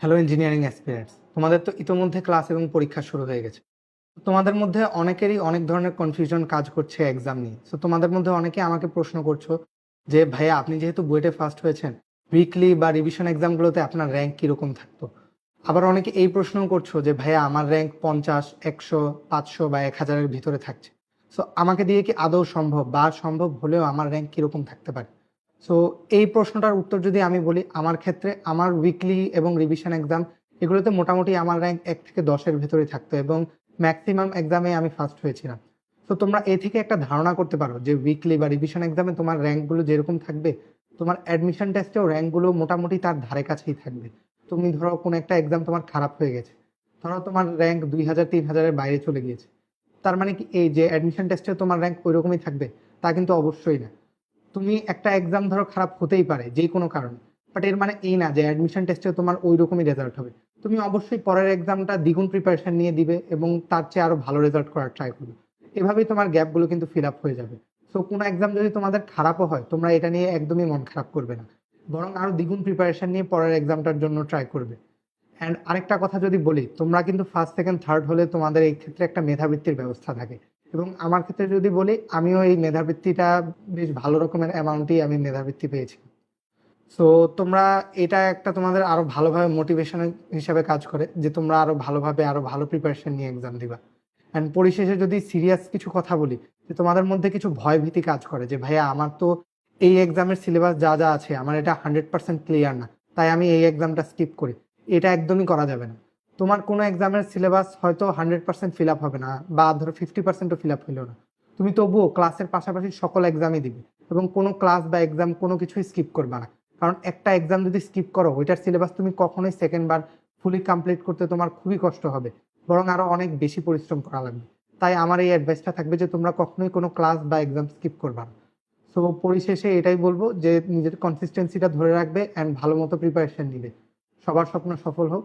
Hello engineering aspirants তোমাদের তো ইতোমধ্যে ক্লাস এবং পরীক্ষা শুরু হয়ে গেছে। তোমাদের মধ্যে অনেকেরই অনেক ধরনের কনফিউশন কাজ করছে এক্সাম নিয়ে। সো তোমাদের মধ্যে অনেকে আমাকে প্রশ্ন করছ যে, ভাইয়া, আপনি যেহেতু বুয়েটে ফার্স্ট হয়েছেন উইকলি বা রিভিশন এক্সামগুলোতে আপনার র্যাঙ্ক কীরকম থাকতো? আবার অনেকে এই প্রশ্নও করছ যে, ভাইয়া, আমার র্যাঙ্ক পঞ্চাশ, একশো, পাঁচশো বা এক হাজারের ভিতরে থাকছে। সো আমাকে দিয়ে কি আদৌ সম্ভব বা সম্ভব হলেও আমার র্যাঙ্ক কীরকম থাকতে পারে? সো এই প্রশ্নটার উত্তর যদি আমি বলি, আমার ক্ষেত্রে আমার উইকলি এবং রিভিশন এক্সাম এগুলোতে মোটামুটি আমার র্যাঙ্ক এক থেকে দশের ভেতরে থাকতো এবং ম্যাক্সিমাম এক্সামে আমি ফার্স্ট হয়েছিলাম। তো তোমরা এ থেকে একটা ধারণা করতে পারো যে উইকলি বা রিভিশন এক্সামে তোমার র্যাঙ্কগুলো যেরকম থাকবে, তোমার অ্যাডমিশন টেস্টেও র্যাঙ্কগুলো মোটামুটি তার ধারে কাছেই থাকবে। তুমি ধরো কোনো একটা এক্সাম তোমার খারাপ হয়ে গেছে, ধরো তোমার র্যাঙ্ক দুই হাজার, তিন হাজারের বাইরে চলে গিয়েছে। তার মানে কি এই যে অ্যাডমিশন টেস্টে তোমার র্যাঙ্ক ওই রকমই থাকবে? তা কিন্তু অবশ্যই না। তুমি একটা এক্সাম ধরো খারাপ হতেই পারে, যে কোনো কারণে। বাট এর মানে এই না যে অ্যাডমিশন টেস্টে তোমার ওই রকমই রেজাল্ট হবে। তুমি অবশ্যই পরের এক্সামটা দ্বিগুণ প্রিপারেশন নিয়ে দিবে এবং তার চেয়ে আরও ভালো রেজাল্ট করার ট্রাই করবে। এভাবেই তোমার গ্যাপগুলো কিন্তু ফিল আপ হয়ে যাবে। সো কোনো এক্সাম যদি তোমাদের খারাপও হয়, তোমরা এটা নিয়ে একদমই মন খারাপ করবে না। বরং আরও দ্বিগুণ প্রিপারেশন নিয়ে পরের এক্সামটার জন্য ট্রাই করবে। অ্যান্ড আরেকটা কথা যদি বলি, তোমরা কিন্তু ফার্স্ট সেকেন্ড থার্ড হলে তোমাদের এই ক্ষেত্রে একটা মেধাবৃত্তির ব্যবস্থা থাকে। এবং আমার ক্ষেত্রে যদি বলি, আমিও এই মেধাবৃত্তিটা বেশ ভালো রকমের অ্যামাউন্টই আমি মেধাবৃত্তি পেয়েছি। সো তোমরা এটা একটা তোমাদের আরও ভালোভাবে মোটিভেশন হিসাবে কাজ করে যে তোমরা আরও ভালোভাবে, আরও ভালো প্রিপারেশন নিয়ে এক্সাম দিবা। অ্যান্ড পরিশেষে যদি সিরিয়াস কিছু কথা বলি, যে তোমাদের মধ্যে কিছু ভয় ভীতি কাজ করে যে, ভাইয়া, আমার তো এই এক্সামের সিলেবাস যা যা আছে, আমার এটা হান্ড্রেড পার্সেন্ট ক্লিয়ার না, তাই আমি এই এক্সামটা স্কিপ করি। এটা একদমই করা যাবে না। তোমার কোনো এক্সামের সিলেবাস হয়তো হান্ড্রেড পার্সেন্ট ফিল আপ হবে না, বা ধরো ফিফটি পার্সেন্টও ফিল আপ হইল না। তুমি তবুও ক্লাসের পাশাপাশি সকল এক্সামই দিবে, এবং কোনো ক্লাস বা এক্সাম কোনো কিছুই স্কিপ করবে না। কারণ একটা এক্সাম যদি স্কিপ করো, ওইটার সিলেবাস তুমি কখনোই সেকেন্ড বার ফুলি কমপ্লিট করতে তোমার খুবই কষ্ট হবে, বরং আরও অনেক বেশি পরিশ্রম করা লাগবে। তাই আমার এই অ্যাডভাইসটা থাকবে যে তোমরা কখনোই কোনো ক্লাস বা এক্সাম স্কিপ করবে না। সো পরিশেষে এটাই বলব যে নিজের কনসিস্টেন্সিটা ধরে রাখবে অ্যান্ড ভালো মতো প্রিপারেশন নিবে। সবার স্বপ্ন সফল হোক।